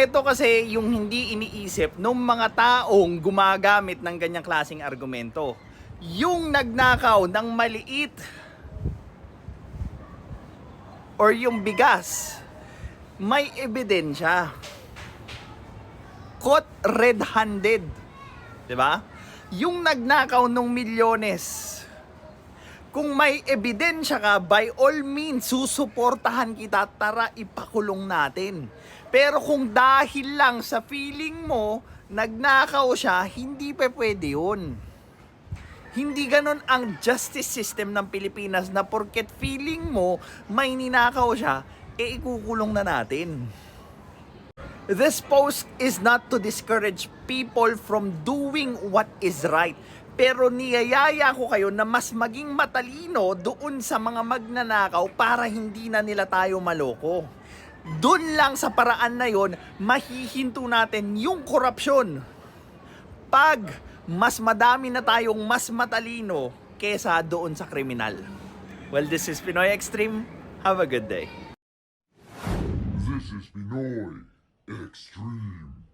ito kasi yung hindi iniisip ng mga taong gumagamit ng ganyang klaseng argumento. Yung nagnakaw ng maliit or yung bigas, may ebidensya. Caught red-handed. 'Di ba? Yung nagnakaw ng milyones, kung may ebidensya ka, by all means, susuportahan kita, tara ipakulong natin. Pero kung dahil lang sa feeling mo, nagnakaw siya, hindi pa pwede yun. Hindi ganon ang justice system ng Pilipinas na porket feeling mo may ninakaw siya, e ikukulong na natin. This post is not to discourage people from doing what is right. Pero niyayaya ko kayo na mas maging matalino doon sa mga magnanakaw para hindi na nila tayo maloko. Doon lang sa paraan na yon, mahihinto natin yung korupsyon. Pag mas madami na tayong mas matalino kesa doon sa kriminal. Well, this is Pinoy Extreme. Have a good day. This is Pinoy Extreme.